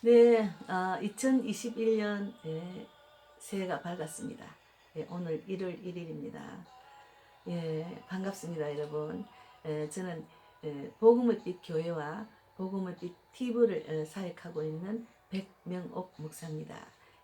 네, 어, 2021년 예, 새해가 밝았습니다. 예, 오늘 1월 1일입니다. 예, 반갑습니다, 여러분. 예, 저는 예, 복음의 빛 교회와 복음의 빛 TV를 예, 사역하고 있는 백명옥 목사입니다.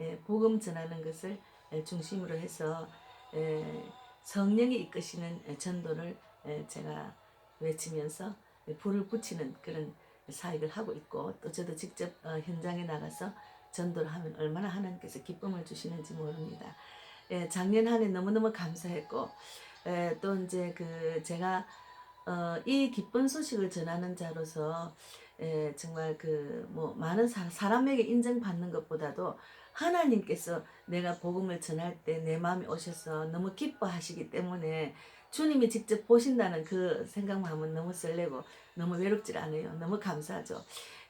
예, 복음 전하는 것을 예, 중심으로 해서 예, 성령이 이끄시는 예, 전도를 예, 제가 외치면서 예, 불을 붙이는 그런 사역을 하고 있고 또 저도 직접 어, 현장에 나가서 전도를 하면 얼마나 하나님께서 기쁨을 주시는지 모릅니다. 예, 작년 한 해 너무너무 감사했고 예, 또 이제 그 제가 어, 이 기쁜 소식을 전하는 자로서 예, 정말 그 뭐 많은 사, 사람에게 인정받는 것보다도 하나님께서 내가 복음을 전할 때 내 마음에 오셔서 너무 기뻐하시기 때문에 주님이 직접 보신다는 그 생각만 하면 너무 설레고 너무 외롭질 않아요. 너무 감사하죠.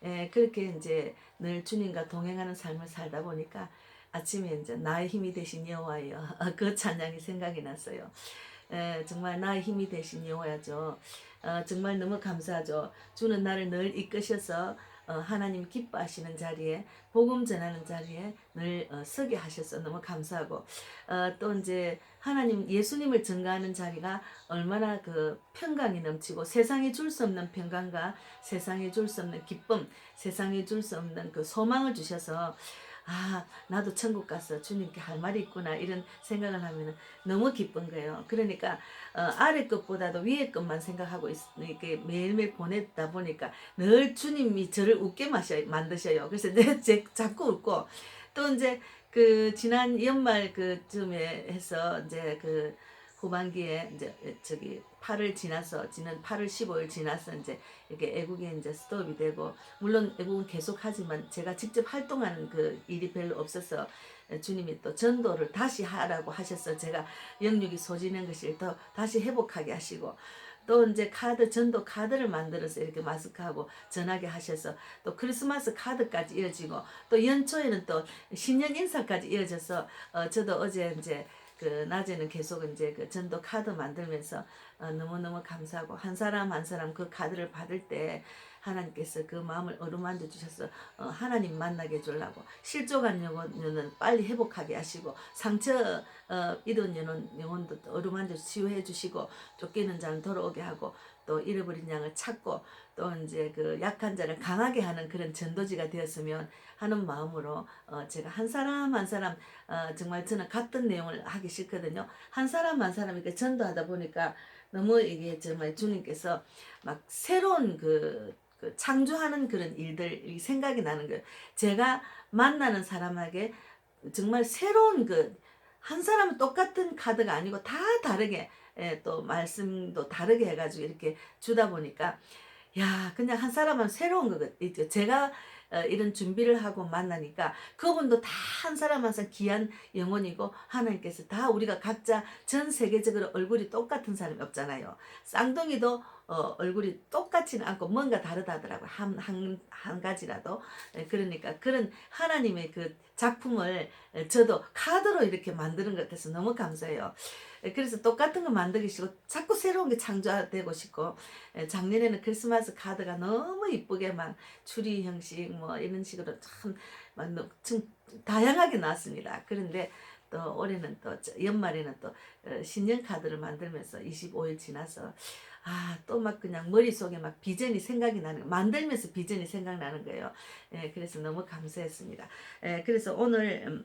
예, 그렇게 이제 늘 주님과 동행하는 삶을 살다 보니까 아침에 이제 나의 힘이 되신 여호와여 그 찬양이 생각이 났어요. 예, 정말 나의 힘이 되신 여호와죠. 어, 정말 너무 감사하죠. 주는 나를 늘 이끄셔서 어, 하나님 기뻐하시는 자리에 복음 전하는 자리에 늘 어, 서게 하셔서 너무 감사하고 어, 또 이제 하나님 예수님을 증거하는 자리가 얼마나 그 평강이 넘치고 세상에 줄 수 없는 평강과 세상에 줄 수 없는 기쁨, 세상에 줄 수 없는 그 소망을 주셔서 아 나도 천국 가서 주님께 할 말이 있구나 이런 생각을 하면 너무 기쁜 거예요. 그러니까 어, 아래 것보다도 위에 것만 생각하고 있, 이렇게 매일매일 보내다 보니까 늘 주님이 저를 웃게 마셔, 만드셔요. 그래서 내 제, 자꾸 웃고 또 이제 그 지난 연말 그쯤에 해서 이제 그 후반기에 이제 저기 8월 지나서 지난 8월 15일 지나서 이제 이렇게 애국에 이제 스톱이 되고 물론 애국은 계속 하지만 제가 직접 활동하는 그 일이 별로 없어서 주님이 또 전도를 다시 하라고 하셔서 제가 영육이 소진한 것을 더 다시 회복하게 하시고 또 이제 카드 전도 카드를 만들어서 이렇게 마스크하고 전하게 하셔서 또 크리스마스 카드까지 이어지고 또 연초에는 또 신년 인사까지 이어져서 어 저도 어제 이제 그 낮에는 계속 이제 그 전도 카드 만들면서 어 너무너무 감사하고 한 사람 한 사람 그 카드를 받을 때 하나님께서 그 마음을 어루만져 주셔서 어 하나님 만나게 해주려고 실족한 영혼은 빨리 회복하게 하시고 상처 어 입은 영혼, 영혼도 또 어루만져 치유해 주시고 쫓기는 자는 돌아오게 하고 또 잃어버린 양을 찾고 또 이제 그 약한 자를 강하게 하는 그런 전도지가 되었으면 하는 마음으로 어 제가 한 사람 한 사람 어 정말 저는 같은 내용을 하기 싫거든요. 한 사람 한 사람 이렇게 전도하다 보니까 너무 이게 정말 주님께서 막 새로운 그, 그 창조하는 그런 일들이 생각이 나는 거예요. 제가 만나는 사람에게 정말 새로운 그 한 사람은 똑같은 카드가 아니고 다 다르게 예, 또 말씀도 다르게 해가지고 이렇게 주다 보니까 야 그냥 한 사람은 새로운 거 있죠. 제가 어, 이런 준비를 하고 만나니까 그분도 다 한 사람 한 사람 귀한 영혼이고 하나님께서 다 우리가 각자 전 세계적으로 얼굴이 똑같은 사람이 없잖아요. 쌍둥이도 어, 얼굴이 똑같지는 않고 뭔가 다르다더라고요. 한, 한, 한 가지라도. 예, 그러니까 그런 하나님의 그 작품을 예, 저도 카드로 이렇게 만드는 것 같아서 너무 감사해요. 예, 그래서 똑같은 거 만들기 싫고 자꾸 새로운 게 창조되고 싶고 예, 작년에는 크리스마스 카드가 너무 이쁘게 막 추리 형식 뭐 이런 식으로 참막 다양하게 나왔습니다. 그런데 또 올해는 또 저- 연말에는 또 어, 신년 카드를 만들면서 25일 지나서 아 또 막 그냥 머릿속에 막 비전이 생각이 나는 거 만들면서 비전이 생각나는 거예요. 예, 그래서 너무 감사했습니다. 예, 그래서 오늘 음,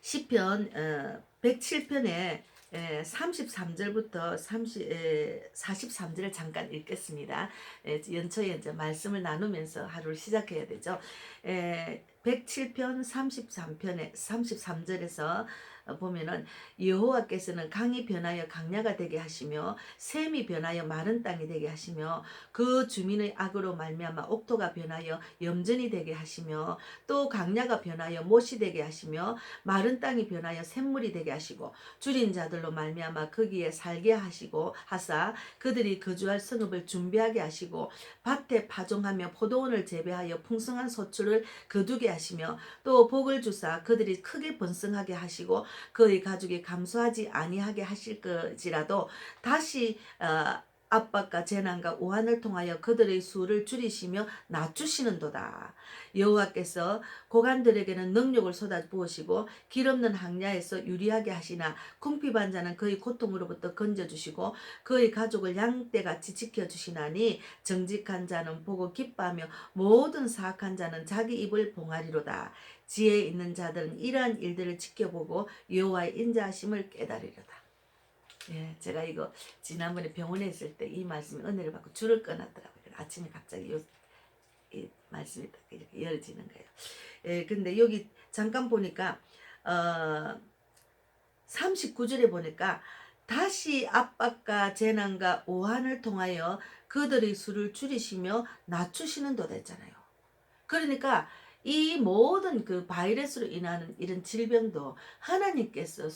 시편 어, 107편에 에, 33절부터 30, 에, 43절을 잠깐 읽겠습니다. 에, 연초에 이제 말씀을 나누면서 하루를 시작해야 되죠. 에, 107편 33편에 33절에서 보면은 여호와께서는 강이 변하여 강야가 되게 하시며 샘이 변하여 마른 땅이 되게 하시며 그 주민의 악으로 말미암아 옥토가 변하여 염전이 되게 하시며 또 강야가 변하여 못이 되게 하시며 마른 땅이 변하여 샘물이 되게 하시고 줄인 자들로 말미암아 거기에 살게 하시고 하사 그들이 거주할 성읍을 준비하게 하시고 밭에 파종하며 포도원을 재배하여 풍성한 소출을 거두게 하시며 또 복을 주사 그들이 크게 번성하게 하시고 그의 가족이 감수하지 아니하게 하실 것이라도 다시 어, 압박과 재난과 오한을 통하여 그들의 수를 줄이시며 낮추시는도다. 여호와께서 고관들에게는 능력을 쏟아 부으시고 길 없는 항야에서 유리하게 하시나 궁핍한 자는 그의 고통으로부터 건져 주시고 그의 가족을 양떼같이 지켜 주시나니 정직한 자는 보고 기뻐하며 모든 사악한 자는 자기 입을 봉하리로다. 지혜 있는 자들은 이러한 일들을 지켜보고 여호와의 인자하심을 깨달으리로다. 예, 제가 이거 지난번에 병원에 있을 때 이 말씀에 은혜를 받고 줄을 끊었더라고요. 아침에 갑자기 요, 이 말씀이 딱 이렇게 열어지는 거예요. 예, 근데 여기 잠깐 보니까, 어, 39절에 보니까 다시 압박과 재난과 오한을 통하여 그들의 수를 줄이시며 낮추시는 도다 했잖아요. 그러니까 이 모든 그 바이러스로 인하는 이런 질병도 하나님께서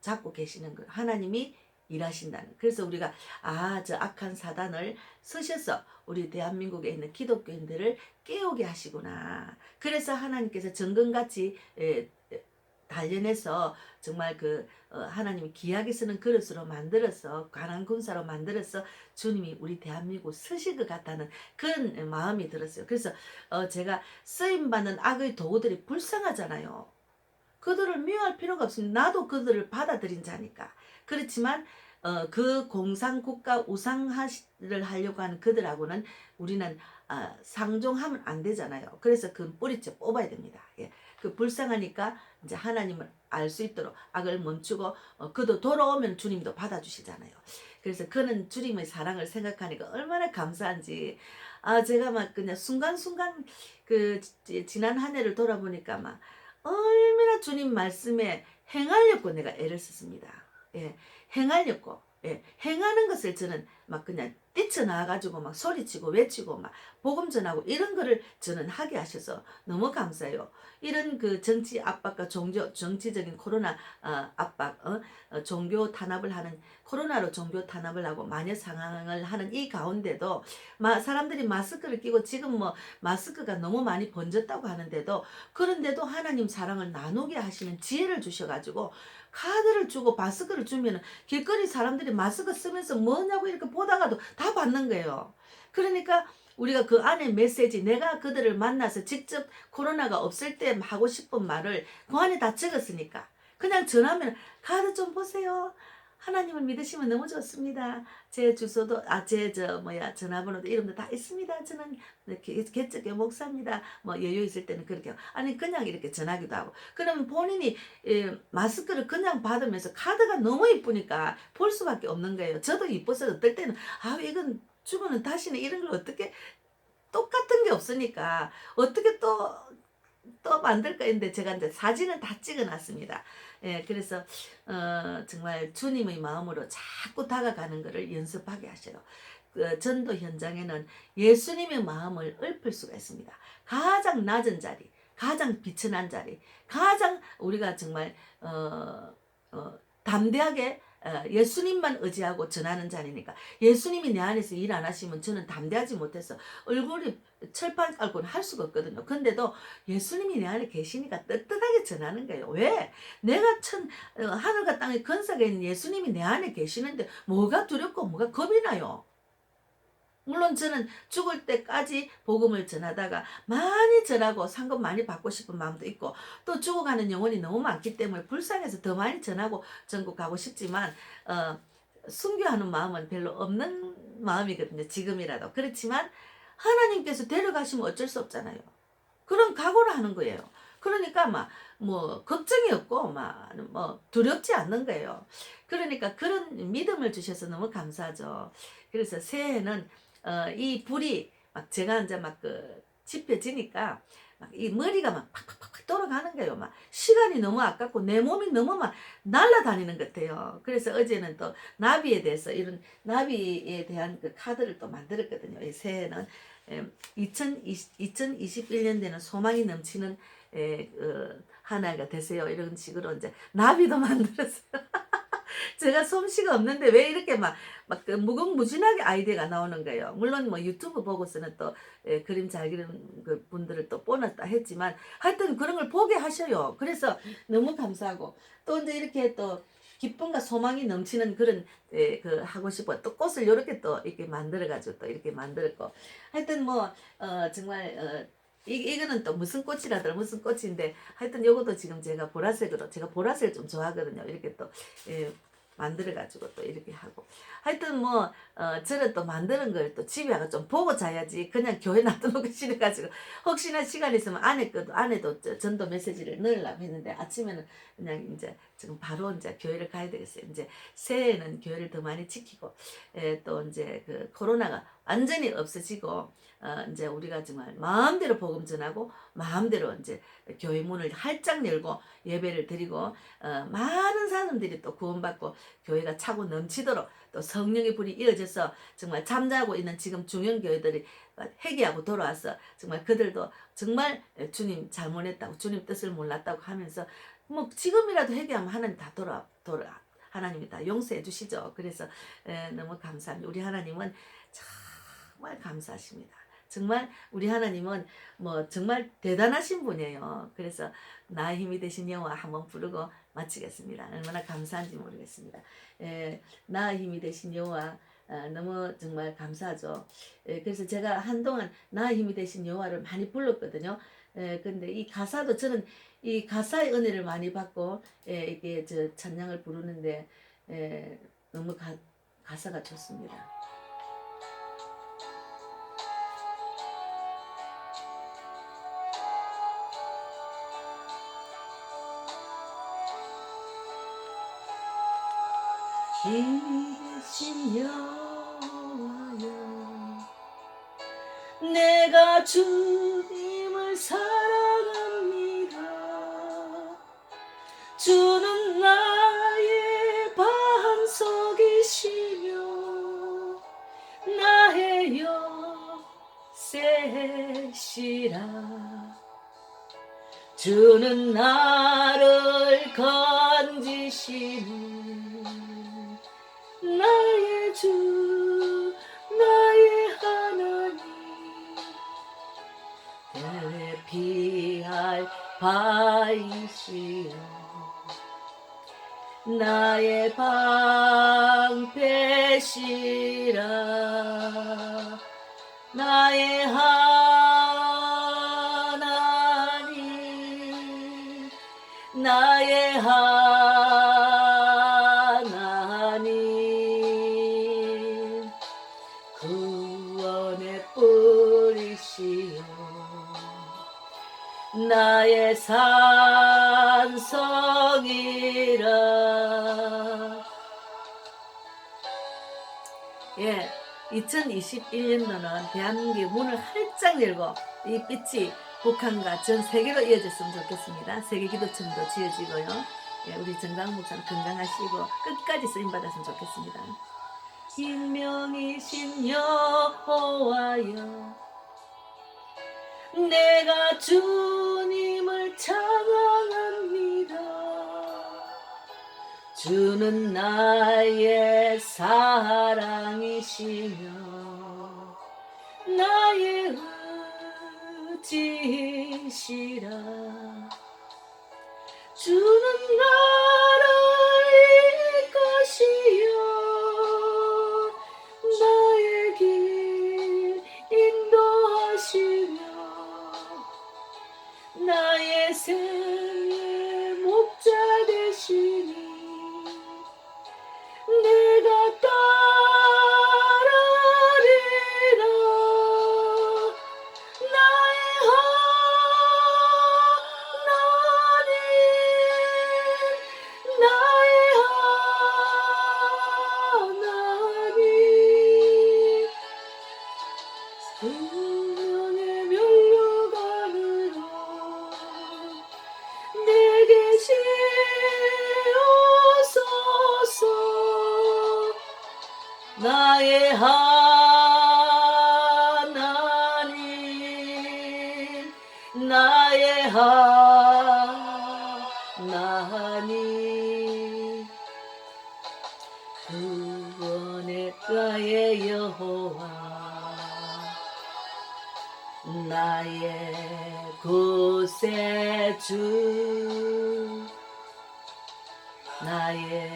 잡고 계시는 거 하나님이 일하신다는. 그래서 우리가 아 저 악한 사단을 쓰셔서 우리 대한민국에 있는 기독교인들을 깨우게 하시구나. 그래서 하나님께서 정금같이 에, 에, 단련해서 정말 그 어, 하나님이 귀하게 쓰는 그릇으로 만들어서 관한 군사로 만들어서 주님이 우리 대한민국 쓰실 것 같다는 그런 마음이 들었어요. 그래서 어, 제가 쓰임 받는 악의 도구들이 불쌍하잖아요. 그들을 미워할 필요가 없습니다. 나도 그들을 받아들인 자니까. 그렇지만 어, 그 공산 국가 우상화를 하려고 하는 그들하고는 우리는 아, 상종하면 안 되잖아요. 그래서 그 뿌리째 뽑아야 됩니다. 예. 그 불쌍하니까 이제 하나님을 알 수 있도록 악을 멈추고 어, 그도 돌아오면 주님도 받아주시잖아요. 그래서 그는 주님의 사랑을 생각하니까 얼마나 감사한지 아 제가 막 그냥 순간순간 그 지- 지난 한 해를 돌아보니까 막 얼마나 주님 말씀에 행하려고 내가 애를 썼습니다. 예, 행하려고. 예, 행하는 것을 저는 막 그냥 뛰쳐나와가지고 막 소리치고 외치고 막 복음 전하고 이런 거를 저는 하게 하셔서 너무 감사해요. 이런 그 정치 압박과 종교, 정치적인 코로나 어, 압박, 어? 어, 종교 탄압을 하는 코로나로 종교 탄압을 하고 마녀 상황을 하는 이 가운데도 마, 사람들이 마스크를 끼고 지금 뭐 마스크가 너무 많이 번졌다고 하는데도 그런데도 하나님 사랑을 나누게 하시는 지혜를 주셔가지고 카드를 주고 마스크를 주면 길거리 사람들이 마스크 쓰면서 뭐냐고 이렇게 보다가도 다 받는 거예요. 그러니까 우리가 그 안에 메시지 내가 그들을 만나서 직접 코로나가 없을 때 하고 싶은 말을 그 안에 다 적었으니까 그냥 전하면 카드 좀 보세요. 하나님을 믿으시면 너무 좋습니다. 제 주소도 아 제 저 뭐야 전화번호도 이름도 다 있습니다. 저는 이렇게 개척의 목사입니다. 뭐 여유 있을 때는 그렇게. 아니 그냥 이렇게 전하기도 하고. 그러면 본인이 예, 마스크를 그냥 받으면서 카드가 너무 이쁘니까 볼 수밖에 없는 거예요. 저도 이뻐서 어떨 때는 아 이건 주고는 다시는 이런 걸 어떻게 똑같은 게 없으니까 어떻게 또 또 만들까 했는데 제가 이제 사진을 다 찍어놨습니다. 예, 그래서 어, 정말 주님의 마음으로 자꾸 다가가는 것을 연습하게 하셔요. 그 전도 현장에는 예수님의 마음을 읊을 수가 있습니다. 가장 낮은 자리, 가장 비천한 자리, 가장 우리가 정말 어, 어, 담대하게 어, 예수님만 의지하고 전하는 자리니까 예수님이 내 안에서 일 안 하시면 저는 담대하지 못해서 얼굴이 철판 깔고는 할 수가 없거든요. 근데도 예수님이 내 안에 계시니까 떳떳하게 전하는 거예요. 왜? 내가 천 어, 하늘과 땅의 근사가 있는 예수님이 내 안에 계시는데 뭐가 두렵고 뭐가 겁이 나요? 물론 저는 죽을 때까지 복음을 전하다가 많이 전하고 상금 많이 받고 싶은 마음도 있고 또 죽어가는 영혼이 너무 많기 때문에 불쌍해서 더 많이 전하고 전국 가고 싶지만 어, 순교하는 마음은 별로 없는 마음이거든요. 지금이라도. 그렇지만 하나님께서 데려가시면 어쩔 수 없잖아요. 그런 각오를 하는 거예요. 그러니까 막 뭐 걱정이 없고 막 뭐 두렵지 않는 거예요. 그러니까 그런 믿음을 주셔서 너무 감사하죠. 그래서 새해는 어, 이 불이 막 제가 이제 막그 지펴지니까 막 이 머리가 막 팍팍팍 돌아가는 거예요. 막 시간이 너무 아깝고 내 몸이 너무 막 날아다니는 것 같아요. 그래서 어제는 또 나비에 대해서 이런 나비에 대한 그 카드를 또 만들었거든요. 이 새해는 2020, 2021년 되는 소망이 넘치는 에, 어, 한 해가 되세요. 이런 식으로 이제 나비도 만들었어요. 제가 솜씨가 없는데 왜 이렇게 막, 막그 무궁무진하게 아이디어가 나오는 거예요. 물론 뭐 유튜브 보고서는 또 에, 그림 잘 그리는 그 분들을 또 보냈다 했지만 하여튼 그런 걸 보게 하셔요. 그래서 너무 감사하고 또 이제 이렇게 또 기쁨과 소망이 넘치는 그런 에, 그 하고 싶어 또 꽃을 이렇게 또 이렇게 만들어 가지고 또 이렇게 만들었고 하여튼 뭐 어, 정말 어, 이, 이거는 또 무슨 꽃이라더라 무슨 꽃인데 하여튼 요것도 지금 제가 보라색으로 제가 보라색을 좀 좋아하거든요. 이렇게 또 예, 만들어 가지고 또 이렇게 하고. 하여튼 뭐 어, 저는 또 만드는 걸 또 집에 와서 좀 보고 자야지. 그냥 교회 놔두는 싫어 가지고. 혹시나 시간 있으면 안에 것도 안에도 저- 전도 메시지를 넣으려고 했는데 아침에는 그냥 이제 지금 바로 이제 교회를 가야 되겠어요. 이제 새해에는 교회를 더 많이 지키고 에, 또 이제 그 코로나가 완전히 없어지고 어, 이제 우리가 정말 마음대로 복음 전하고 마음대로 이제 교회 문을 활짝 열고 예배를 드리고 어, 많은 사람들이 또 구원받고 교회가 차고 넘치도록 또 성령의 불이 이어져서 정말 잠자고 있는 지금 중형 교회들이 회개하고 돌아와서 정말 그들도 정말 주님 잘못했다고 주님 뜻을 몰랐다고 하면서 뭐 지금이라도 회개하면 하나님 다 돌아 돌아 하나님이 다 용서해 주시죠. 그래서 에, 너무 감사합니다. 우리 하나님은 정말 감사하십니다. 정말 우리 하나님은 뭐 정말 대단하신 분이에요. 그래서 나의 힘이 되신 여호와 한번 부르고 마치겠습니다. 얼마나 감사한지 모르겠습니다. 에, 나의 힘이 되신 여호와 아, 너무 정말 감사하죠. 에, 그래서 제가 한동안 나의 힘이 되신 여호와를 많이 불렀거든요. 에, 근데 이 가사도 저는 이 가사의 은혜를 많이 받고 에, 이게 저 찬양을 부르는데 에, 너무 가, 가사가 좋습니다. 힘이 되신 여호와여 내가 주님을 사랑 역세시라. 주는 나를 건지시는 나의 주 나의 하나님. 대피할 바이시여 나의 방패시라. 나의 하 산성이라 예, 2021년도는 대한민국의 문을 활짝 열고 이 빛이 북한과 전 세계로 이어졌으면 좋겠습니다. 세계 기도청도 지어지고요. 예, 우리 정강 목사님 건강하시고 끝까지 쓰임 받았으면 좋겠습니다. 인명이신 여호와여 내가 주님을 찬양합니다. 주는 나의 사랑이시며 나의 의지시라 주는 나 되 나의 하나님 나의 하나님 구원의 나의 여호와 나의 구세주 나의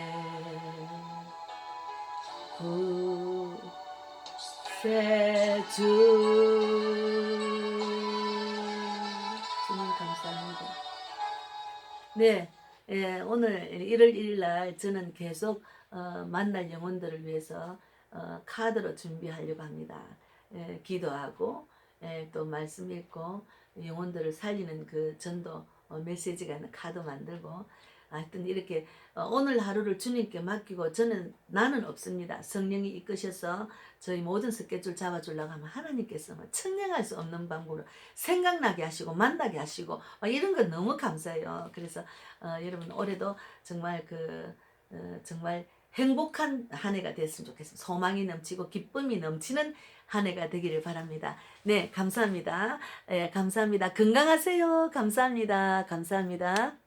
구 세주 주님 감사합니다. 네, 예, 오늘 1월 1일 날 저는 계속 어, 만날 영혼들을 위해서 어, 카드로 준비하려고 합니다. 예, 기도하고 예, 또 말씀 읽고 영혼들을 살리는 그 전도 어, 메시지가 카드 만들고 하여튼 이렇게 어, 오늘 하루를 주님께 맡기고 저는 나는 없습니다. 성령이 이끄셔서 저희 모든 스케줄 잡아주려고 하면 하나님께서 뭐 청량할 수 없는 방법으로 생각나게 하시고 만나게 하시고 막 이런 거 너무 감사해요. 그래서 어, 여러분 올해도 정말 그 어, 정말 행복한 한 해가 됐으면 좋겠습니다. 소망이 넘치고 기쁨이 넘치는 한 해가 되기를 바랍니다. 네, 감사합니다. 예, 감사합니다. 건강하세요. 감사합니다. 감사합니다.